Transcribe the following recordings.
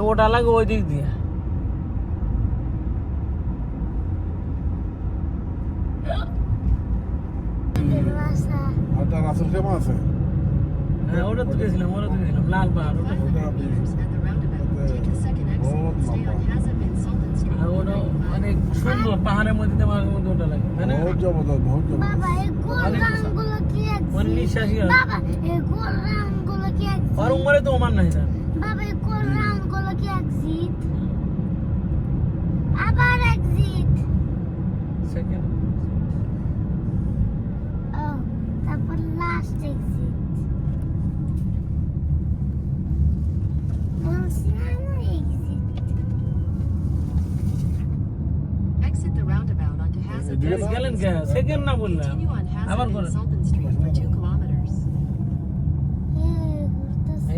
তাহলে ওটা লাগে ওই দিক দিয়ে আছে হ্যাঁ ওটা তো গেছিলাম ওটা তো গেছিলাম লাল পাহাড় ওটা 500 meters at the roundabout. Take a second exit. Stay on Hazard bin Sultan Street. আর ওটা অনেক সুন্দর পাহাড়ের মধ্যে মাঝে মধ্যে ওটা লাগে তাই না বহুত জবরদস্ত বহুত জবরদস্ত হয়। আর উমরে তো ওমান নাই না বাবা এই গোল রামগুলো কি এক্সিট আবার এক্সিট সেকেন্ড ও তারপর লাস্ট এক্সিট বলছি না exit Exit. The roundabout onto Hazard bin এদিকে না? গেলেন কে সেকেন্ড না বললাম Continue on আবার Hazard bin করেন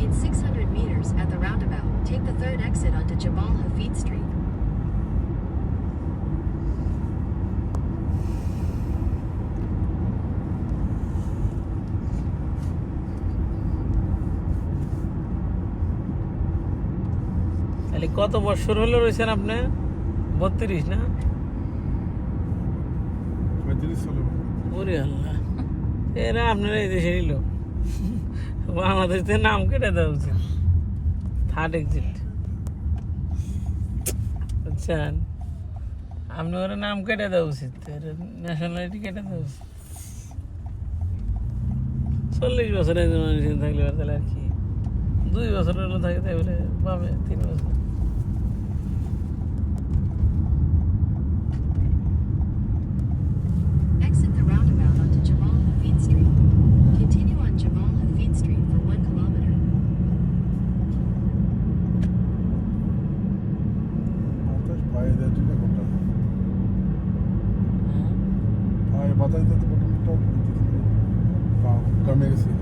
In 600 meters at the roundabout, take the third exit onto Jabal Hafid Street. তাহলে কত বছর হলো রয়েছেন আপনি বত্রিশ না পঁয়ত্রিশ ওরে আল্লাহ এরা আপনারা এই দেশে নিল বাংলাদেশ থেকে নাম কেটে দেওয়া উচিত। থার্ড এক্সিট বুঝছেন আপনি ওর নাম কেটে দেওয়া উচিত। ন্যাশনালিটি কেটে দেওয়া উচিত। চল্লিশ বছরের মানুষ থাকলে তাহলে আর কি? দুই বছর হলো থাকে তাই বলে পাবে তিন বছর Exit the roundabout onto Jabal Hafid Street. Continue on Jabal Hafid Street for 1 kilometer. বাতাস পায়ে ঠিক আছে কোনটা পায়ে বাতাস দিতে মোটামুটি কমে গেছে।